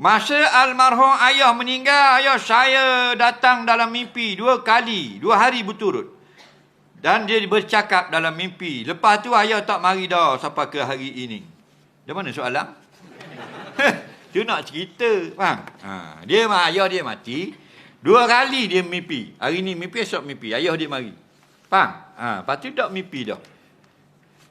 Masa almarhum ayah meninggal, ayah saya datang dalam mimpi dua kali, dua hari berturut. Dan dia bercakap dalam mimpi. Lepas tu ayah tak mari dah sampai ke hari ini. Dari mana soalan? dia nak cerita, faham? Ha, dia ayah dia mati, dua kali dia mimpi. Hari ni mimpi, esok mimpi. Ayah dia mari. Faham? Ha, lepas tu tak mimpi dah.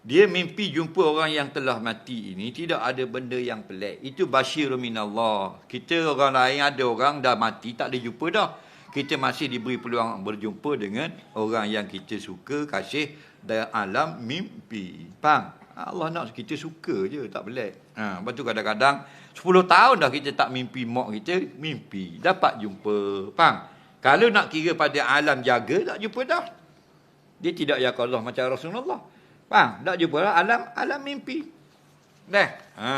Dia mimpi jumpa orang yang telah mati ini tidak ada benda yang pelik. Itu basyirun minallah. Kita orang lain ada orang dah mati tak ada jumpa dah. Kita masih diberi peluang berjumpa dengan orang yang kita suka, kasih dalam alam mimpi. Faham? Allah nak kita suka je, tak pelik. Ha, lepas tu kadang-kadang 10 tahun dah kita tak mimpi mak kita, mimpi. Dapat jumpa. Faham? Kalau nak kira pada alam jaga, tak jumpa dah. Dia tidak ya Allah macam Rasulullah. Faham? Tak jumpa lah alam, alam mimpi. Dah. Ha.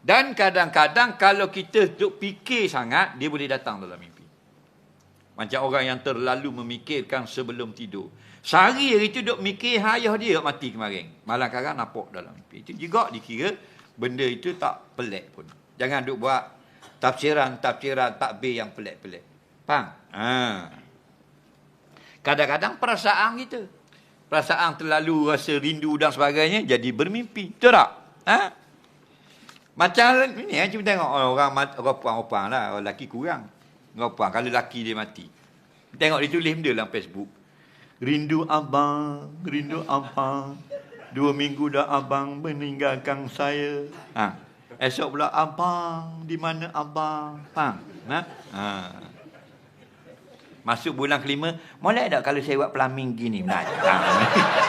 Dan kadang-kadang kalau kita duk fikir sangat, dia boleh datang dalam mimpi. Macam orang yang terlalu memikirkan sebelum tidur. Sehari hari tu duk mikir ayah dia mati kemarin. Malam kadang nampak dalam mimpi. Itu juga dikira benda itu tak pelik pun. Jangan duk buat tafsiran-tafsiran takbir yang pelik-pelik. Faham? Ha. Kadang-kadang perasaan kita perasaan terlalu rasa rindu dan sebagainya jadi bermimpi. Betul tak? Ha? Macam ni eh, cuma tengok orang orang puan-puan lah, orang lelaki kurang. Orang kalau lelaki dia mati. Tengok dia tulis benda dalam Facebook. Rindu abang, rindu abang. Dua minggu dah abang meninggalkan saya. Ha. Esok pula abang, di mana abang? Faham? Ha? ha. Masuk bulan kelima, boleh tak kalau saya buat plumbing gini? Datang.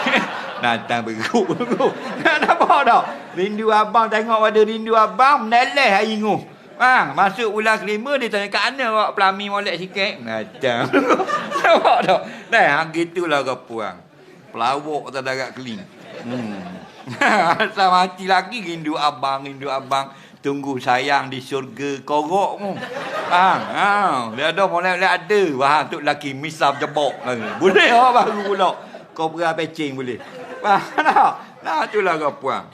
Datang berguk. Nampak tak? Rindu abang tengok ada rindu abang, meneleh hari inguh. Ha, masuk bulan kelima, dia tanya, kat mana buat plumbing molek sikit? Datang. Nampak tak? Nah, gitulah kau puang. Pelawak tak ada keling. Hmm. Asal mati lagi rindu abang, rindu abang tunggu sayang di syurga korok mu. Ha, ha, dia ada boleh boleh ada. Wah, tu laki misap jebok. Boleh ah baru pula. Kau berat pecing boleh. Wah, nah. Nah, itulah kau puang.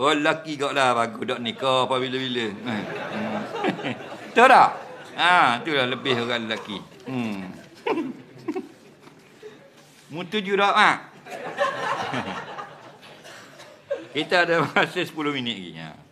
Oh, laki kau lah bagus dok nikah apa bila-bila. Hmm. Tahu tak? Ha, itulah lebih orang lelaki. Hmm. Mutu juga mak. Kita ada masa 10 minit lagi. Ha.